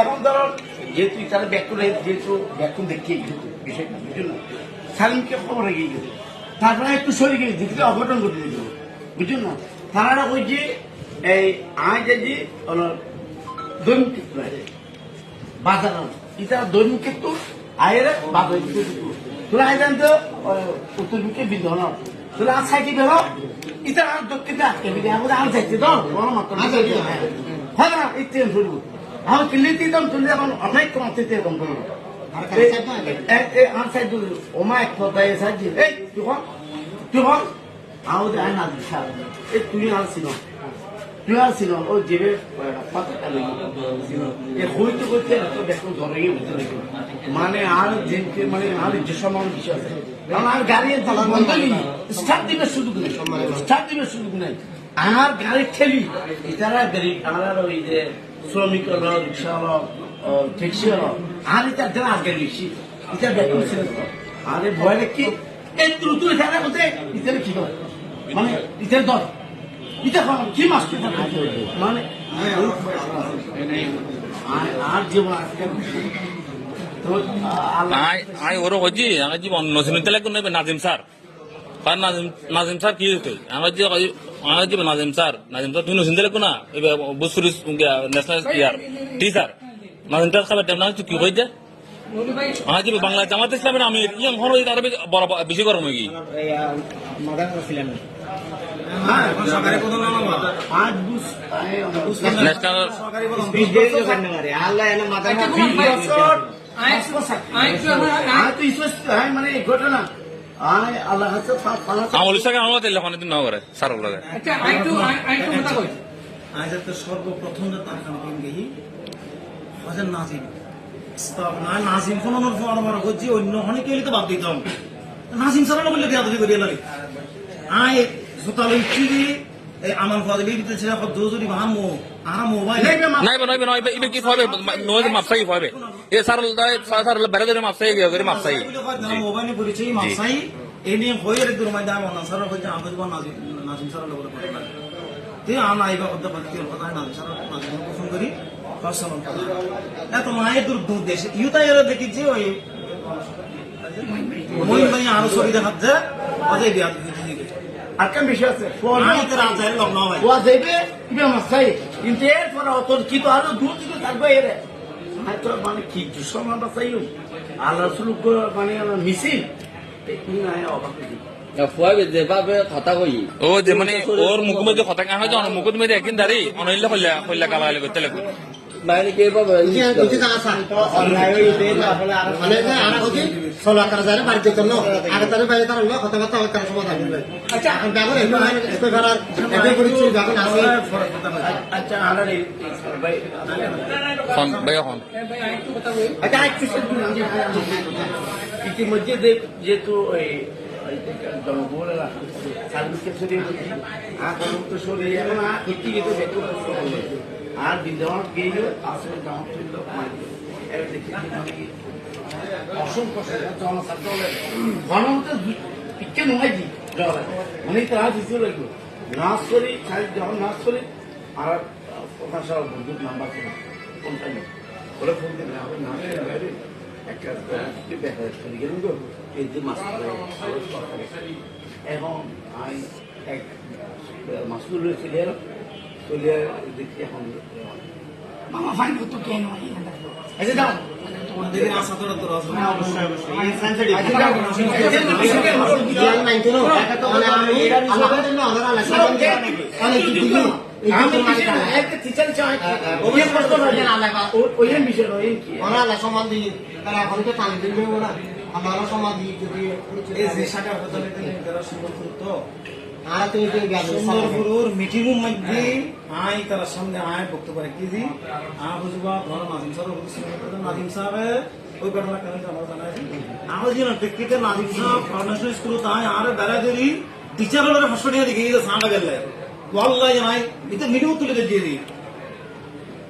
এখন ধরো যেহেতু তারা ব্যাকুল যেহেতু ব্যাকুল দেখিয়ে গেছে বিষয়টা বুঝলো সালিমকে খবর রেখে গেছে তারপরে একটু সরে গেছে যেটা অঘটন ঘটে গেল বুঝুন না তারা ওই যে এই আয় যে দৈনিক বাজার এটা দৈনিক একটু আয়ের বাজার তোরা আয় জানতো উত্তর দিকে বিধন তোরা আর সাইকে বেরো এটা আর দক্ষিণে আটকে দিবি আমাদের আর যাইতে তো বড় মাত্র কিনলে দিতাম তুলে এখন অনেক কমাতে এরকম করব আর সাইড ওমা এক কথা এ সাইড এই তুই হন তুই হন আমাদের আয় না দিস এই তুই আর ছিল ও জেবে এ হইতে হইতে এত দেখুন ধরে মানে আর যেনকে মানে আর যে সমান বিষয় আছে। কারণ আর গাড়ি বন্ধ স্টার্ট দিবে সুযোগ নেই। স্টার্ট দিবে সুযোগ নেই। আমার গাড়ি ঠেলি। ইতারা গাড়ি আমার ওই যে শ্রমিক হলো, রিক্সা হলো ট্যাক্সি হলো, আর এটা যারা আর গাড়ি বেশি। এটা দেখুন ছিল আরে ভয় কি এই তুই খেলা করতে ইতারে কি করে? মানে ইতারে এটা খাওয়া কি খেতে থাকে? মানে আর- জীবন আজকে আই আই ওর হজি আমার জীবন নসিন তেলে কোন নাজিম স্যার। কারণ নাজিম নাজিম স্যার কি হইতো আমার যে আমার নাজিম স্যার নাজিম স্যার নসিন তেলে কোনা এবার বুসুরি ন্যাশনাল ইয়ার টি স্যার নাজিম স্যার খাবার না তুই কি হই যা আমার জীবন বাংলা জামাত আমি ইয়াং হই তার বড় বেশি গরম হয়ে গিয়ে ন্যাশনাল হ্যাঁ মানে ঘটনা আমল ইসলাকে আমার তেলে ওখানে না করে স্যার লাগে। আজ সর্বপ্রথম যে তার খান গেহি হজের নাজিম না নাজিম কোন ফোন আমার করছি অন্য হনে কেলি তো বাদ দিতাম নাজিম সারা বললে দিয়া তুমি করিয়া লাগে। আয় জোতালো ইচ্ছি এই আমার ফাদলি দিতেছে ভামো নাইবে নাইবে নাইবে ইবে কি হবে নয় মাপসাই হবে এ স্যার স্যার বেড়ে ধরে মাপসাই গিয়ে করে মাপসাই মোবাইলে পরিচয় মাসাই এই নিয়ে হয়ে রে দূর মাইদা আমার সারা কইছে আমাকে বা নাজিম নাজিম সারা লোক তে আনা আইবা কথা বাকি কথা নাজিম সারা নাজিম ফোন করি পার্সোনাল কথা এত মায়ের দূর দূর দেশে। ইউতা এরা দেখিছি ওই মই ভাই আরও ছবি দেখাচ্ছে অজয় বিয়া দিতে দিকে আটকান বিষয় আছে? লগ্ন হয় ওয়া যাইবে? ইবে কিন্তু এরপরে অত কি তো আরও দূর দিকে থাকবে এরে। হয়তো মানে কি দুঃসময় বাসাই আল্লাহ সুলুক মানে মিছিল। এই নাই অবাক হয়ে ফুয়াবে যেভাবে কথা কই। ও যে মানে ওর মুখ মধ্যে কথা কান হয় যখন মুখত মধ্যে একদিন দাঁড়িয়ে অনইলে কল্যাণ কল্যাণ কালা করতে লাগবে বাইরে কে পাবে? মানে ষোলো আকার যায় বাড়িতে জন্য আগে তাদের বাইরে তার হলো তার সমাধান আচ্ছা। এখন আসে আচ্ছা আলার আচ্ছা ইতিমধ্যে যেহেতু বিদ্যমান গিয়ে আসলে জামা তুলল এর দেখি মানে অসংখ্য জনস্বার্থ গণমতে ইচ্ছে নয় মানে তো আজ দিতে লাগল। নাচ করি যখন নাচ করি আর প্রকাশ বন্ধুর নাম্বার ছিল। কোনটা নেই ওরা ফোন আমি নাচ করে বাইরে একটা দেখা মাছ এখন এক মাসুল এলো চলে দেখি এখন মামা ফাইন করতো কেন? আচ্ছা দাও মানে আমি আল্লাহর জন্য আল্লাহর আল্লাহ সালাম দিয়ে অনেক দিদি এই যে মানে একটা টিচার চাই। দিয়ে দিয়ে সুন্দরপুর তো আর তুমি যে গেল সুন্দরপুরের মিটিং রুম মধ্যে আই তার সামনে আয় বক্তব্য রাখি। দি আ বুঝবা ঘর নাজিম স্যার নাজিম সাহেব ওই ঘটনা কেন আমার জানা আছে আমার যে প্রেক্ষিতে নাজিম সাহেব ফাউন্ডেশন স্কুল তাই আর বেড়া দেরি টিচার হলে হসপিটালে দিকে গিয়ে সাঁড়া গেলে। ওয়াল্লাহ জানাই এটা মিটিং তুলে দিয়ে দিই।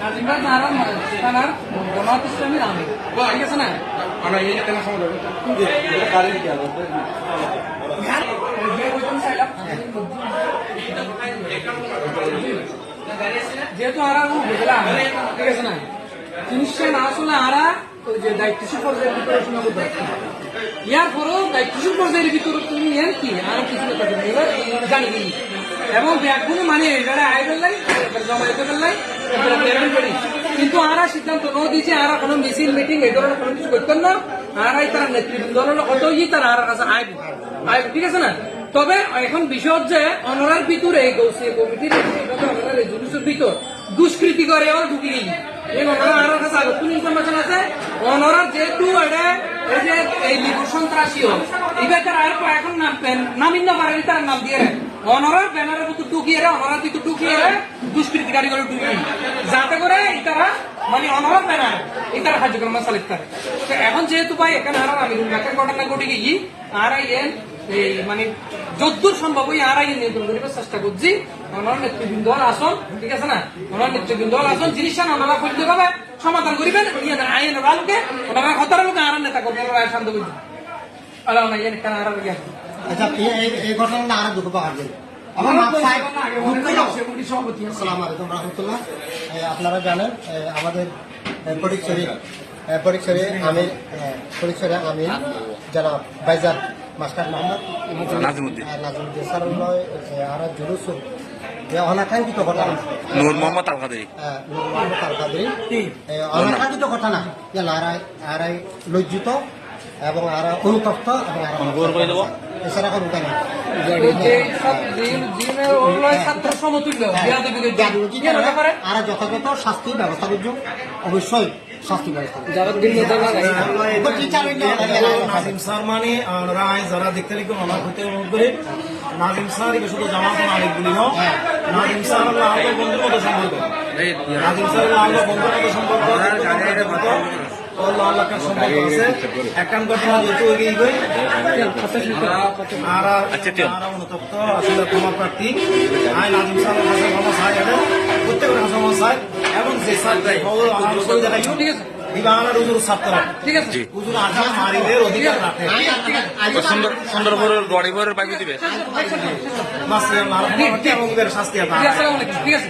নাজিমবাদ নারায়ণ থানার জামাত ইসলামীর আমি ঠিক আছে না? যেহেতু আরা বুঝলাম ঠিক আছে না? জিনিসটা না আসলে আরা যে দায়িত্বশীল পর্যায়ে প্রিপারেশন করতে ইয়ার পরেও দায়িত্বশীল পর্যায়ের ভিতরে তুমি ইয়ার কি? আর কিছু জানি। এবং ব্যাগগুলো মানে এবারে আয় ফেললাই জমা দিতে করি কিন্তু আরা সিদ্ধান্ত ন দিয়েছে, আরা কোনো মিছিল, মিটিং এই ধরনের কোনো কিছু করতেন না। আরাই তারা নেতৃবৃন্দ কত ই তারা আর কাছে আইব। আইব, ঠিক আছে না? তবে এখন বিষয় হচ্ছে অনরার ভিতরে এই গৌসিয়া কমিটির অনরার রেজলিউশন ভিতর দুষ্কৃতি করে ওর ঢুকি গেলি এই কোন ইনফরমেশন আছে? অনরার যেহেতু এই যে এই লিবু সন্ত্রাসী হোক এবার তারা আর এখন নাম নামিন না পারেনি তার নাম দিয়ে। অনরার ব্যানারের ভিতর ঢুকিয়ে রে, অনরার ভিতর ঢুকিয়ে রে দুষ্কৃতিকারী করে ঢুকিয়ে যাতে করে তারা মানে অনরার ব্যানার এই তারা কার্যক্রম চালিত তো এখন যেহেতু ভাই এখানে আর আমি একটা ঘটনা ঘটে গিয়ে আর এন, এই মানে যদ্দূর সম্ভব ওই আর আইন নিয়ন্ত্রণ করিবার চেষ্টা করছি। ওনার নেতৃবৃন্দ আসন ঠিক আছে না? ওনার নেতৃবৃন্দ আসন জিনিসটা ওনারা করতে পাবে সমাধান করিবেন ইয়ে আইনের আলোকে ওনারা কথার আলোকে আর নেতা করবেন শান্ত করবেন আল্লাহ না ইয়ে কেন আর আচ্ছা এই- ঘটনাটা আরও দুটো পাওয়া গেল আমার মাথায় আসসালামু আলাইকুম রহমতুল্লাহ। এ, আপনারা জানেন আমাদের আমির যারা বাইজার মাস্টার মোহাম্মদ নাজিমুদ্দিন। আর নাজিমুদ্দিন স্যার আর জুলুস অনাকাঙ্ক্ষিত ঘটনা। নূর মোহাম্মদ আল কাদেরি নূর মোহাম্মদ আল কাদরি অনাকাঙ্ক্ষিত ঘটনা। যে আরাই আরাই লজ্জিত এবং আরা অনুতপ্ত এবং আরা অনুগ্রহ করে দেবো। এছাড়া কোনো উপায় নেই। যে সব দিন দিনের ওগুলো ছাত্র সমতুল্য বিয়াদবি করছে। ইয়ে হতে পারে আর যথাযথ শাস্তি ব্যবস্থা করছ অবশ্যই শাস্তি ব্যবস্থা মানে রায় যারা দেখতে লিখে অনার হতে অনুরোধ করে নাজিম স্যার এটা শুধু জামাত মালিক বলি হোক নাজিম স্যার হলো আমাদের বন্ধুর মতো সম্পর্ক। নাজিম স্যার হলো বন্ধুর মতো সম্পর্ক। গই আর আচ্ছা, ঠিক। আর অনুতপ্ত আসলে ক্ষমা প্রার্থী। আই নাজিম স্যারের কাছে ক্ষমা চাই এটা প্রত্যেকের কাছে ক্ষমা চাই। এবং যে ঠিক আছে। সুন্দরবনের গড়ি ভরের দিবে। মাসিয়া মারা এবং শাস্তি আছে ঠিক আছে।